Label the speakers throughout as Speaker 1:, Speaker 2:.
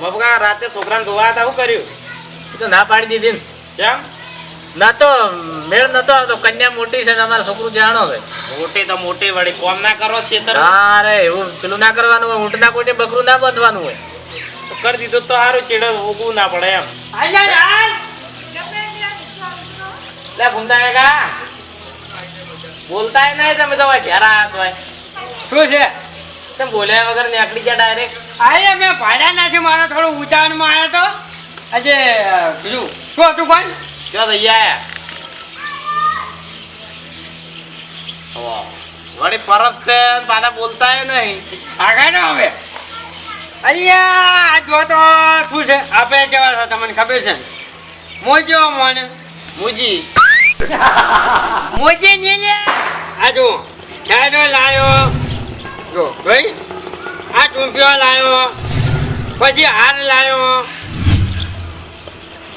Speaker 1: મફકા રાતે છોકરાને ધોવા હતા શું કર્યું?
Speaker 2: એ તો ના પાડી દીધી ને.
Speaker 1: કેમ?
Speaker 2: ના તો મેળ નતો આવતો. કન્યા મોટી છે તમારે અમારા છોકરું જાણો છે.
Speaker 1: મોટી તો મોટી વળી. કોમ ના કરો છેતર
Speaker 2: અરે એવું પેલું ના કરવાનું હોય. ઊંટના કોટે બકરું ના બાંધવાનું હોય.
Speaker 1: તો કરી દીધું તો સારું ચીડો ઉગવું ના પડે એમ. લે ઘૂમતા કા બોલતા નહીં તમે તો ઘેરા હાથ હોય
Speaker 3: શું છે?
Speaker 1: તમે બોલ્યા વગર નીકળી ગયા ડાયરેક્ટ
Speaker 3: આજે મેં ભાડા નથી મારો થોડો ઉતાવળમાં આવ્યો તો. આજે બીજું શું હતું પણ
Speaker 1: ક્યાં થઈ આયા. વળી પરત છે પાછા બોલતા નહીં.
Speaker 3: આગળ ના હવે? અહીંયા આ જો તો શું છે? આપણે કેવા છો તમને ખબર છે? મોજો મને.
Speaker 1: મોજી.
Speaker 3: મોજી નીલે આ જો લાયો? જો. ભાઈ આ ટૂંપિયો લાવ્યો પછી હાર લાવ્યો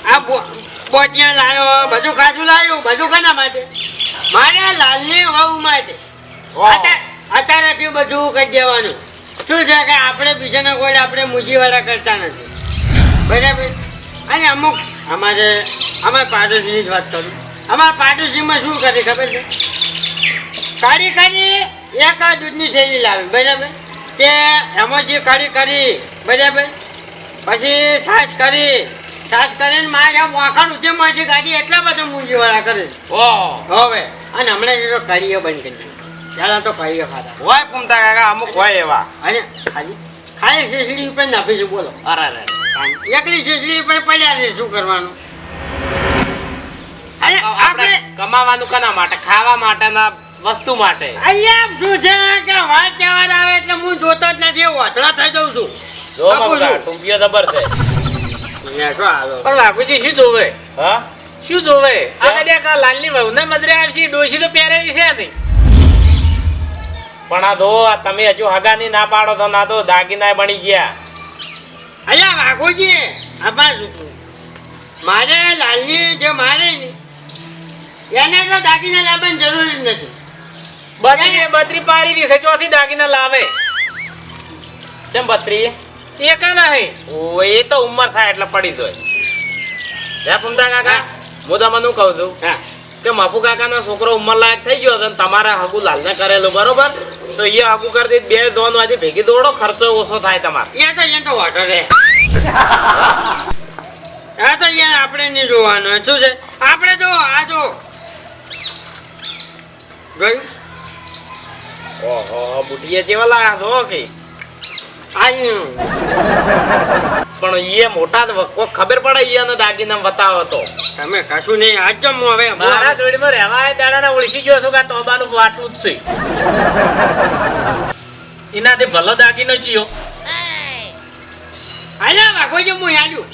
Speaker 3: આ બોટિયા લાયો બધું કાચું લાવ્યું બધું કોના માટે? મારે લાલની વહુ માટે. અત્યારે- અત્યારેથી બધું કરી દેવાનું. શું છે કે આપણે બીજાના કોઈ આપણે મૂજીવાળા કરતા નથી. બરાબર? અને અમુક અમારે અમારે પાડોશીની જ વાત કરું. અમારા પાડોશીમાં શું કરે ખબર છે? કાઢી કાઢી. એક આ દૂધની થેલી લાવે બરાબર? તે એમાં કરી કરી બરાબર? પછી છાશ કરી છાશ કરીને મારે વાંખાણ ઉદ્યમમાંથી ગાડી એટલા બધા મૂંજીવાળા કરે હવે અને હમણાં જો કરીએ બંધ કરી પહેલાં તો કરીએ ખાતા.
Speaker 1: હોય કુમતા કાકા અમુક હોય એવા.
Speaker 3: અને ખાલી ખાલી શીશડી ઉપર નાખી છે બોલો.
Speaker 1: અરે અરે
Speaker 3: એકલી શીશડી ઉપર પડ્યા છે શું કરવાનું? અરે
Speaker 1: આપણે કમાવાનું કના માટે? ખાવા માટેના વસ્તુ માટે.
Speaker 3: અહીંયા શું છે કે તહેવાર આવે એટલે હું જોતો જ નથી ઓછળા થઈ જઉં છું.
Speaker 1: જો મફકા ટુંપિયો જબર છે.
Speaker 3: શું
Speaker 2: પણ બાપુજી શું જોવે?
Speaker 1: હા?
Speaker 2: શું જોવે? આ કદાચ કા લાલની વહુ ને મદરે આવશે ડોશી તો પહેરેવી છે નહીં.
Speaker 1: પણ આ દો આ તમે હજુ હગાની ના પાડો તો ના તો દાગીના બની ગયા.
Speaker 3: અલ્યા વાઘોજી આપા? મારે લાલની જે મારે ને એને તો દાગીના લાવવાની
Speaker 2: બત્રી બત્રી પાડી દી છે ચોથી દાગીના લાવે.
Speaker 1: ચમ બત્રી?
Speaker 2: એક નહીં
Speaker 1: ઓ એ તો ઉંમર થાય એટલે પડી દોય હે પુમતા કાકા હું તમને શું કહું છું? કે મફુ કાકાનો છોકરો ઉંમર લાયક થઈ ગયો હતો તમારા હગુ લાલને કરેલું બરોબર? તો એ હગુ કરી બે દોન વાજે ભેગી દોડો ખર્ચો ઓછો થાય તમારે.
Speaker 3: એ તો એ તો વાટો રે હા તો યાર આપણે નહીં જોવાનું. શું છે? આપણે જો આ જો. જોયું
Speaker 1: ઓહો બુટિયા જેવા લાયા છો કે?
Speaker 3: આયું.
Speaker 1: પણ એ મોટા તો કોક ખબર પડે ઈયાનો દાગીના બતાવો તો.
Speaker 3: તમે કશું નહીં આજ જો હવે
Speaker 2: મારા જોડીમાં રહેવા દાડાને ઓળખી ગયો છું કે તોબાનું વાટલું જ છે. એનાથી ભલો દાગીનો ચિયો
Speaker 3: હાલ્યા વાગોજી હું આલ્યું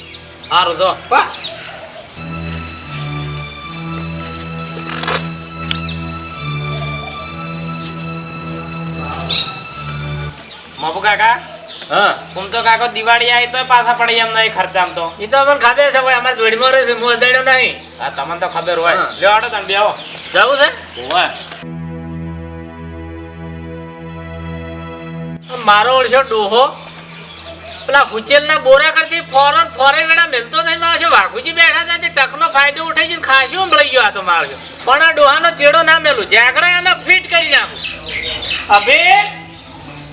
Speaker 2: સારું તો
Speaker 3: વાહ.
Speaker 1: મફુ કાકા?
Speaker 2: હા.
Speaker 1: હું તો કાકો દિવાળી આવી તો પાછા પડી એમ નહીં ખર્ચામ તો.
Speaker 2: એ તો અમને ખબર છે ભાઈ અમારે જોડીમાં રહે છે હું નહીં.
Speaker 1: આ તમને તો ખબર હોય. લ્યો આડો તમે બેહો.
Speaker 2: જવું છે?
Speaker 1: હોય
Speaker 2: મારો ઓળશો ડોહો. પેલા ગુચેલના બોરા કરતી ફોરન ફોરે વેડા મેલતો નહીં મારો છે વાઘુજી બેઠા હતા તે ટકનો ફાયદો ઉઠાઈ જઈને ખાસી ઉંબળી ગયો આ તો મારો પણ આ ડોહાનો ચેડો ના મેલું. જાગડા એને ફિટ કરી નાખું. અભી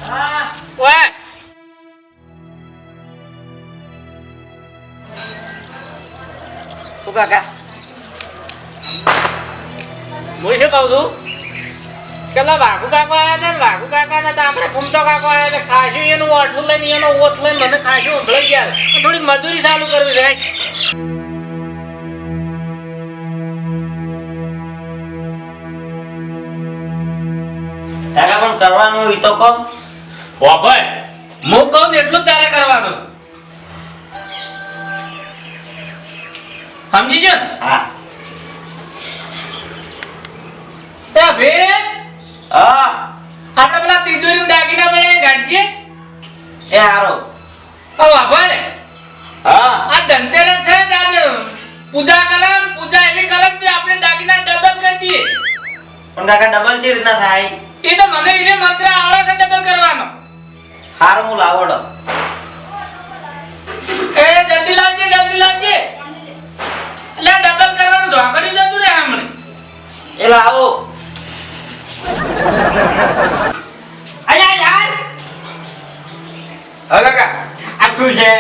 Speaker 2: ઓય
Speaker 3: કાકા
Speaker 2: હું શું કહું છું પેલા વાઘુ કાકો આવ્યા હતા ને વાઘુ કાકા ને આપણે ફૂમતો કાકો આવ્યા હતા ખાસું એનું ઓઠું લઈને એનો ઓથ લઈને મને ખાસું ઉંભળાઈ ગયા થોડીક મજૂરી ચાલુ કરવી છે
Speaker 4: કાકા પણ કરવાનું એ તો કહો
Speaker 2: બાબાઈ હું કહું ને એટલું તારે કરવાનું. સમજી ગયો?
Speaker 4: હા.
Speaker 2: એ ભેટ
Speaker 4: હા.
Speaker 2: આપણે પેલા તિજોરી દાગીના બનાવી ગાંઠીએ?
Speaker 4: એ હારો.
Speaker 2: ઓ બાબાઈ
Speaker 4: હા.
Speaker 2: આ ધનતેરસ છે આજે પૂજા કરે પૂજા એવી કરે કે આપણે દાગીના ડબલ કરી દઈએ.
Speaker 4: પણ કાકા ડબલ ચી રીતના થાય?
Speaker 2: એ તો મને એને મંત્ર આવડે છે ડબલ કરવાનો.
Speaker 4: હારો હું લાવડો.
Speaker 2: જલ્દી લાવજે એટલે ડબલ કરવાનું ઢોકળી જતું રહે હમણાં.
Speaker 4: એટલે આવો
Speaker 3: અલ્યા યાર
Speaker 1: હા કાકા.
Speaker 3: આ શું છે?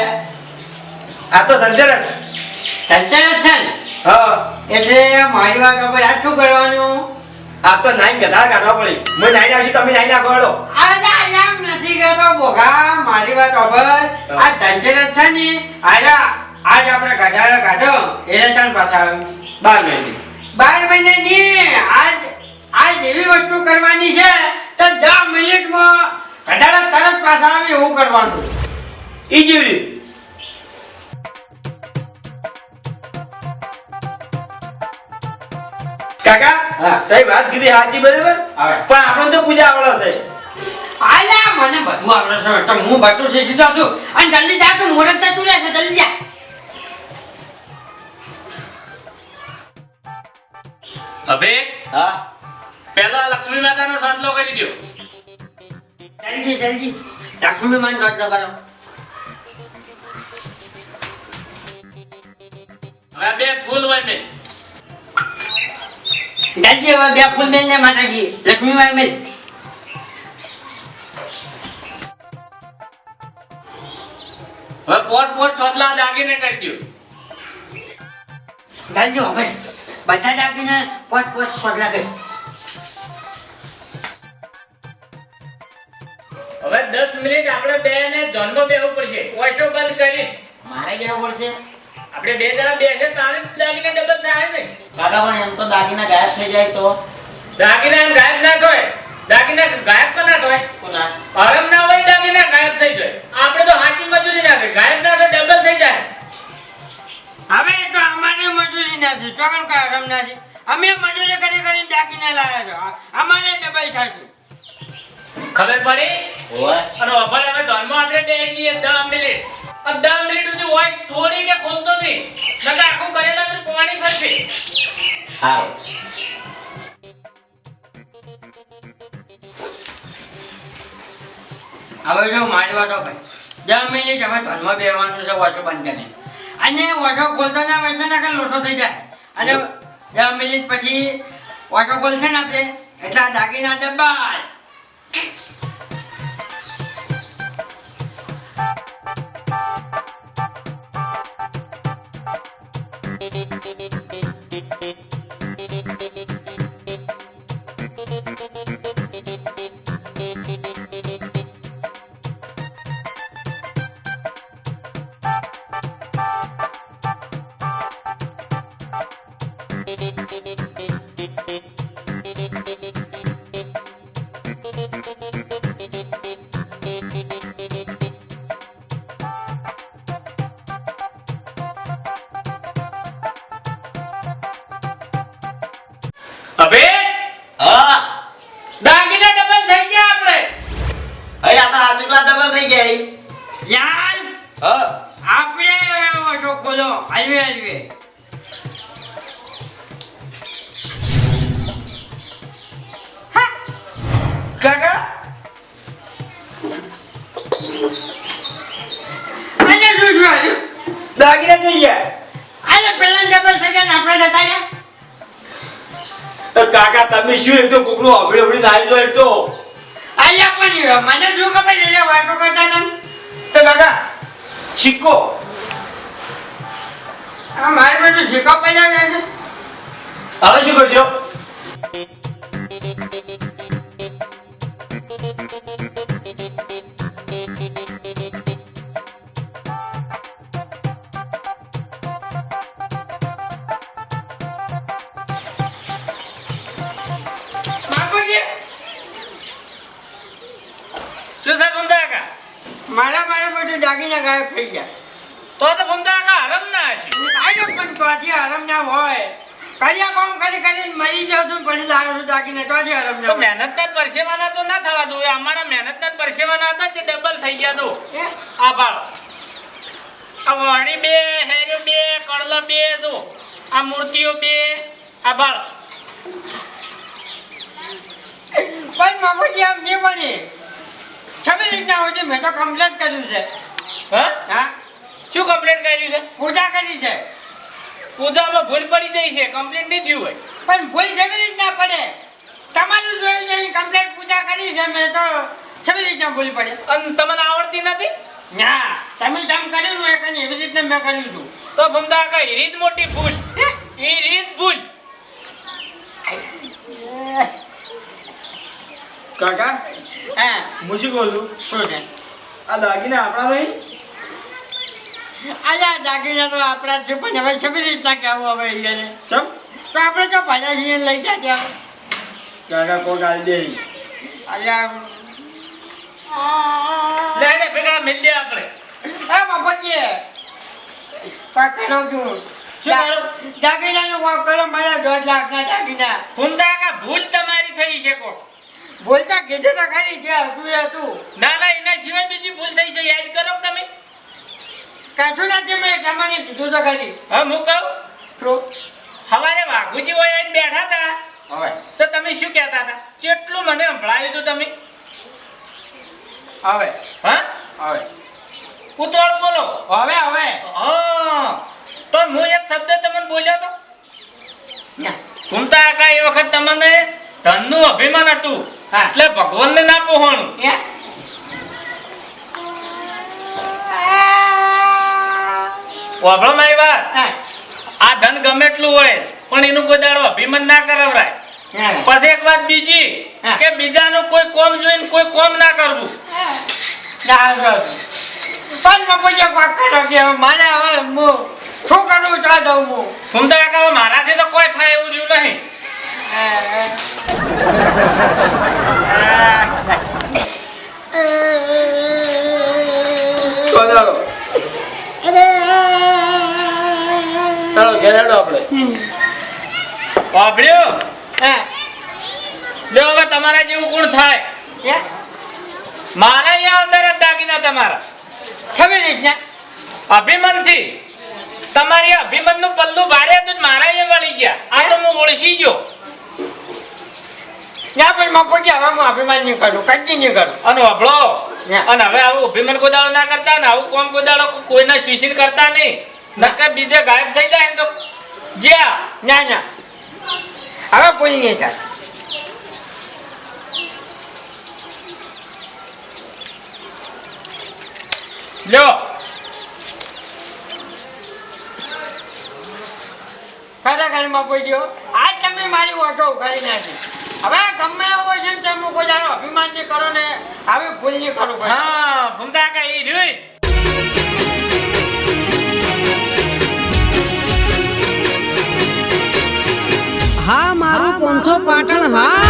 Speaker 1: આ તો ધનતેરસ
Speaker 3: ધનતેરસ છે ને?
Speaker 1: હા.
Speaker 3: એટલે મારી વાત ખબર આ શું કરવાનું?
Speaker 1: આ તો નાઈ ગધા કાઢવા પડી. મેં નાઈ નાખી તમે નાઈ નાખો હેડો.
Speaker 3: બોગા મારી વાત ખબર આ ધનતેરસ છે ને અરે આજ આપણે ઘટાડો કાઢો એટલે તને પાછા
Speaker 1: બાર મહિને.
Speaker 3: બાર મહિનાની આજ આજ એવી વસ્તુ કરવાની છે તો દસ મિનિટમાં ઘટાડા તરત પાછા આવે એવું કરવાનું.
Speaker 1: ઈ જેવી રીત. કાકા તારી વાત કીધી સાચી બરાબર? પણ આપણે તો પૂજા આવડે છે.
Speaker 3: આલ્યા મને બધું આવડે છે. તો હું બધું શીખી જાઉં છું અને જલ્દી જા તું મુહૂર્ત થતું રહેશે જલ્દી જા.
Speaker 2: હવે
Speaker 4: હા?
Speaker 2: પહેલા લક્ષ્મી માતાનો સાંતલો કરી દો
Speaker 3: જલ્દી જલ્દી. લક્ષ્મી માન નોટ કરો.
Speaker 2: હવે બે ફૂલ હોય ને
Speaker 3: જલ્દી હવે બે ફૂલ મેલ ને માતાજી. લક્ષ્મી માઈ મેલ.
Speaker 2: હવે પોત પોત સોટલા દાગીને કરજો.
Speaker 3: ગાંજો હવે. બધા દાગીને પોત પોત સોટલા કરી.
Speaker 2: હવે 10 મિનિટ આપણે બે ને જન્મ બેવું પડશે. ઓશો બંધ કરી
Speaker 4: મારે કેવું પડશે.
Speaker 2: આપણે બે જણા બેસે છે જ દાગીને ડબલ થાય ને
Speaker 4: કાકા પણ એમ તો દાગીના ગાયબ થઈ જાય તો.
Speaker 2: દાગીના એમ ગાયબ ના થાય. દાગીના ગાયબ કોના ના થાય.
Speaker 4: કોના?
Speaker 2: પરમ ના હોય દાગીના ગાયબ થઈ જાય. આપણે તો હાચી મજૂરી ના થાય. ગાયબ ના તો ડબલ થઈ જાય.
Speaker 3: હવે તો અમારે મજૂરી નથી ચોકન કારમ નથી અમે મજૂરી કરી કરીને દાગીને લાયા છો. અમારે ડબલ થશે.
Speaker 2: ખબર પડી?
Speaker 4: હોય.
Speaker 2: અને અભળ હવે ધર્મ આપણે બે જઈએ 10 મિનિટ 10 મિનિટ સુધી વોઇસ થોડી કે ખોલતો નહીં. નકા આખું કરેલા પર પાણી ફરશે
Speaker 4: સારું.
Speaker 3: હવે જો મારી વાતો ભાઈ દસ મિનિટ હવે ધનમાં બેવાનું છે વોશો બંધ કરીને અને વોશો ખોલતો ના વૈસે ના કે લોસો થઈ જાય. અને દસ મિનિટ પછી વોશો ખોલશે ને આપણે, એટલા દાગીના ડબ્બા અને શું
Speaker 1: દાગીના જોઈએ
Speaker 3: અરે પેલા ડબલ થઈ આપણે જતા રહ્યા.
Speaker 1: કાકા તમે શું એક તો કોકનું અભળી અભળી થાય તો એક તો?
Speaker 3: અલ્યા પણ મને શું ખબર એટલે વાતો કરતા હતા
Speaker 1: તો કાકા સિક્કો.
Speaker 3: આ મારી બધું શીખવા પડ્યા છે.
Speaker 1: હવે શું કરશો?
Speaker 3: દાગીના ગાયબ થઈ ગયા.
Speaker 2: તો તો ભમતા હરમ ના હશે.
Speaker 3: આજે પણ તોથી આરામ ના હોય. કર્યા કામ કરી કરીને મરી જાવ છું પછી લાવ્યો છું જાગીને તો આજે આરામ ના
Speaker 2: તો મહેનત ના પરસેવાના તો ના થવા દો અમારા મહેનત ના પરસેવાના હતા જે ડબલ થઈ ગયા તો. આ ભાળ આ વાણી બે હેરી બે કડલ બે જો આ મૂર્તિઓ બે. આ ભાળ
Speaker 3: પણ મામુજી આમ નહીં બની. છબી રીતના હોય છે મેં તો કમ્પ્લેટ કર્યું છે.
Speaker 2: હા?
Speaker 3: હા.
Speaker 2: શું કમ્પ્લેન કર્યું છે?
Speaker 3: પૂજા કરી છે.
Speaker 2: પૂજામાં ભૂલ પડી ગઈ છે કમ્પ્લેન નહીં થયું હોય.
Speaker 3: પણ ભૂલ જેવી રીતના પડે. તમારું જોયું છે કમ્પ્લેન પૂજા કરી છે મેં તો છેવી રીતના ભૂલ પડે.
Speaker 2: અને તમને આવડતી નથી?
Speaker 3: ના તમે જેમ કર્યું હોય એક એવી રીતના મેં કર્યું હતું.
Speaker 2: તો ભમદા કઈ રીત મોટી ભૂલ. એ રીત ભૂલ.
Speaker 5: કાકા?
Speaker 3: હા
Speaker 5: હું શું કહું છું
Speaker 3: શું છે?
Speaker 5: આ દાગીના આપણા નહીં
Speaker 3: અલ્યા દાગીના તો આપણા જ છે પણ હવે સભી રીતના કહેવું હવે એને
Speaker 5: ચમ?
Speaker 3: તો આપણે તો ભાડા છીએ લઈ જાય ત્યાં
Speaker 5: કાકા કોક આલી દે.
Speaker 3: અલ્યા
Speaker 2: લેડે ભેગા મિલ દે આપણે.
Speaker 3: એ મફતજી પકડો છું.
Speaker 2: શું કરો?
Speaker 3: દાગીનાનો વાપ કરો મારા દોઢ લાખના દાગીના.
Speaker 2: ભૂમતા કા ભૂલ તમારી થઈ છે કો
Speaker 3: બોલતા કીધું તો ખરી છે હતું એ હતું
Speaker 2: ના ના એના સિવાય બીજી ભૂલ થઈ છે યાદ કરો તમે?
Speaker 3: કશું નથી મેં જમાની કીધું તો ખાલી.
Speaker 2: હા હું કહું?
Speaker 3: શું?
Speaker 2: સવારે વાઘુજી હોય આઈને બેઠા હતા.
Speaker 3: હવે?
Speaker 2: તો તમે શું કહેતા હતા? કેટલું મને સંભળાયું હતું તમે?
Speaker 3: હવે?
Speaker 2: હા?
Speaker 3: હવે?
Speaker 2: ઉતવાળું બોલો.
Speaker 3: હવે હવે?
Speaker 2: હા. તો હું એક શબ્દ તમને બોલ્યો તો?
Speaker 3: ના.
Speaker 2: ઘૂમતા આકા એ વખત તમને ધનનું અભિમાન હતું. એટલે ભગવાનને ના પોહાણું. વાપરો મારી વાત આ ધન ગમે એટલું હોય પણ એનું કોઈ દાડો અભિમત ના કરાવરાય. પછી એક વાત બીજી કે બીજાનું કોઈ કોમ જોઈને કોઈ કોમ ના કરવું.
Speaker 3: પણ મફુજી પાક કરો કે હવે મારે હવે હું શું કરું ચા દઉં હું.
Speaker 2: તું તો હવે મારાથી તો કોઈ થાય એવું રહ્યું નહીં.
Speaker 5: તો હેડો આપણે.
Speaker 2: વાપર્યો?
Speaker 3: હા.
Speaker 2: હવે તમારા જેવું કોણ થાય. મારા અહીંયા આવતા રહ્યા દાગીના તમારા.
Speaker 3: કેવી રીતના
Speaker 2: અભિમાનથી. તમારી અભિમાનનું પલ્લું ભારે હતું મારા અહીંયા વળી ગયા. આ તો હું? ઓળખી ગયો.
Speaker 3: ના પણ મફુજી હવે હું અભિમાન નહીં કરું કરું.
Speaker 2: અને વભળો અને હવે આવું અભિમાન ગોદાળો ના કરતા ને આવું કોમ કોદાળો કોઈના શીશીન કરતા નહીં. નકર બીજે ગાયબ થઈ જાય ને તો જ્યાં
Speaker 3: ના ના હવે કોઈ નહીં થાય.
Speaker 2: લ્યો.
Speaker 3: ખરેખર પૂછ્યો આજ તમે મારી ઓછો ઉઘાડી નાખી. હવે ગમે એવું હોય છે ને તમે કોઈ જાણો અભિમાન નહીં કરો ને આવી ભૂલ નહીં કરું
Speaker 2: હા ભૂમતા કઈ ઈ
Speaker 6: પાટણ હા